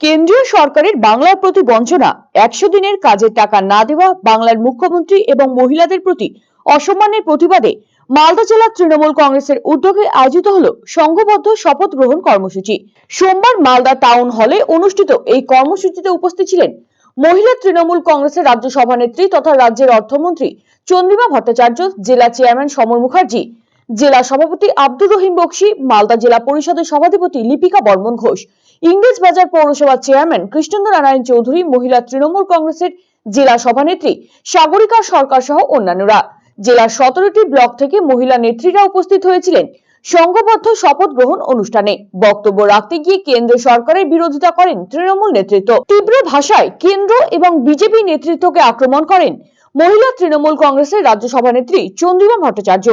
কেন্দ্রীয় সরকারের বাংলার প্রতি বঞ্চনা, একশো দিনের কাজের টাকা না দেওয়া, বাংলার মুখ্যমন্ত্রী এবং মহিলাদের প্রতি অসম্মানের প্রতিবাদে মালদা জেলা তৃণমূল কংগ্রেসের উদ্যোগে আয়োজিত হল সংঘবদ্ধ শপথ গ্রহণ কর্মসূচি। সোমবার মালদা টাউন হলে অনুষ্ঠিত এই কর্মসূচিতে উপস্থিত ছিলেন মহিলা তৃণমূল কংগ্রেসের রাজ্য সভানেত্রী তথা রাজ্যের অর্থমন্ত্রী চন্দ্রিমা ভট্টাচার্য, জেলা চেয়ারম্যান সমর মুখার্জি জেলা সভাপতি আব্দুর রহিম বক্সি, মালদা জেলা পরিষদের সভাধিপতি লিপিকা বর্মন ঘোষ, ইংরেজ বাজার পৌরসভার চেয়ারম্যান কৃষ্ণেন্দ্র নারায়ণ চৌধুরী, মহিলা তৃণমূল কংগ্রেসের জেলা সভানেত্রী সাগরিকা সরকার সহ অন্যান্যরা। জেলার সতেরোটি ব্লক থেকে মহিলা নেত্রীরা উপস্থিত হয়েছিলেন সংঘবদ্ধ শপথ গ্রহণ অনুষ্ঠানে। বক্তব্য রাখতে গিয়ে কেন্দ্র সরকারের বিরোধিতা করেন তৃণমূল নেতৃত্ব। তীব্র ভাষায় কেন্দ্র এবং বিজেপি নেতৃত্বকে আক্রমণ করেন মহিলা তৃণমূল কংগ্রেসের রাজ্য সভানেত্রী চন্দ্রিমা ভট্টাচার্য।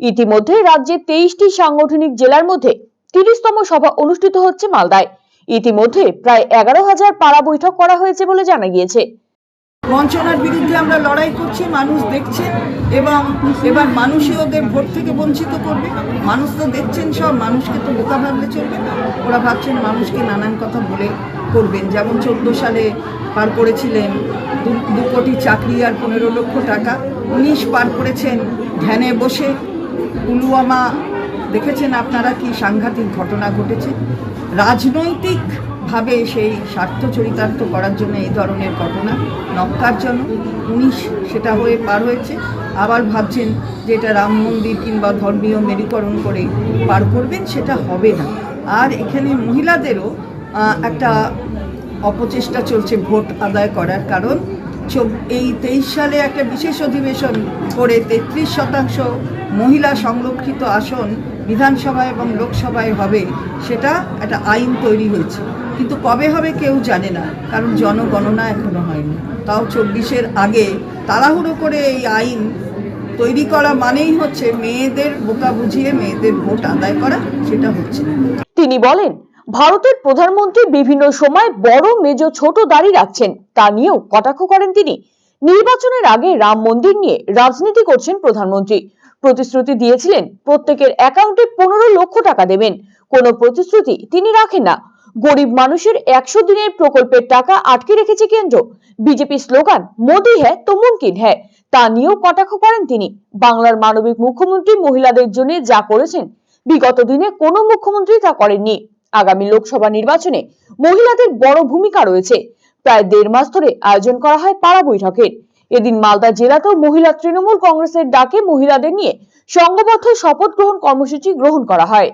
ইতিমধ্যে রাজ্যে তেইশটি সাংগঠনিক জেলার মধ্যে তিরিশতম সভা অনুষ্ঠিত হচ্ছে মালদায়। ইতিমধ্যে প্রায় এগারো হাজার পাড়া বৈঠক করা হয়েছে বলে জানা গিয়েছে। বঞ্চনার বিরুদ্ধে আমরা লড়াই করছি, মানুষ দেখছে এবং এবার মানুষই ওদের ভোট থেকে বঞ্চিত করবে। মানুষ তো দেখছেন সব মানুষকে তো বোকা ভাবলে চলবে না। ওরা ভাবছেন মানুষকে নানান কথা বলে করবেন। যেমন চোদ্দ সালে পার করেছিলেন দু- কোটি চাকরি আর পনেরো লক্ষ টাকা। উনিশ পার করেছেন ধ্যানে বসে। পুলওয়ামা দেখেছেন আপনারা কি সাংঘাতিক ঘটনা ঘটেছে? রাজনৈতিকভাবে সেই স্বার্থ চরিতার্থ করার জন্য এই ধরনের ঘটনা? নক্কার জন্য উনিশ, সেটা হয়ে পার হয়েছে। আবার ভাবছেন যে এটা রাম মন্দির কিংবা ধর্মীয় মেরুকরণ করে পার করবেন, সেটা হবে না। আর এখানে মহিলাদেরও একটা অপচেষ্টা চলছে ভোট আদায় করার কারণ। এই তেইশ সালে একটা বিশেষ অধিবেশন করে তেত্রিশ শতাংশ মহিলা সংরক্ষিত আসন বিধানসভা এবং লোকসভায় হবে, সেটা একটা আইন তৈরি হয়েছে। কিন্তু কবে হবে কেউ জানে না, কারণ জনগণনা এখনও হয়নি। তাও চব্বিশের আগে তাড়াহুড়ো করে এই আইন তৈরি করা মানেই হচ্ছে মেয়েদের বোকা বুঝিয়ে মেয়েদের ভোট আদায় করা, সেটা হচ্ছে তিনি বলেন ভারতের প্রধানমন্ত্রী বিভিন্ন সময় বড় মেজ ছোট দাড়ি রাখছেন। তা নিয়েও কটাক্ষ করেন তিনি। নির্বাচনের আগে রাম মন্দির নিয়ে রাজনীতি করছেন প্রধানমন্ত্রী। প্রতিশ্রুতি দিয়েছিলেন, প্রত্যেকের অ্যাকাউন্টে পনেরো লক্ষ টাকা দেবেন। কোনো প্রতিশ্রুতি তিনি রাখেন না। গরিব মানুষের একশো দিনের প্রকল্পের টাকা আটকে রেখেছে কেন্দ্র। বিজেপি স্লোগান, মোদি হ্যাঁ তো মুমকিন হ্যাঁ তা নিয়েও কটাক্ষ করেন তিনি। বাংলার মানবিক মুখ্যমন্ত্রী মহিলাদের জন্য যা করেছেন, বিগত দিনে কোনো মুখ্যমন্ত্রী তা করেননি। আগামী লোকসভা নির্বাচনে মহিলাদের বড় ভূমিকা রয়েছে। প্রায় দেড় মাস ধরে আয়োজন করা হয় পাড়া বৈঠকের। এদিন মালদা জেলাতেও মহিলা তৃণমূল কংগ্রেসের ডাকে মহিলাদের নিয়ে সংঘবদ্ধ শপথ গ্রহণ কর্মসূচি গ্রহণ করা হয়।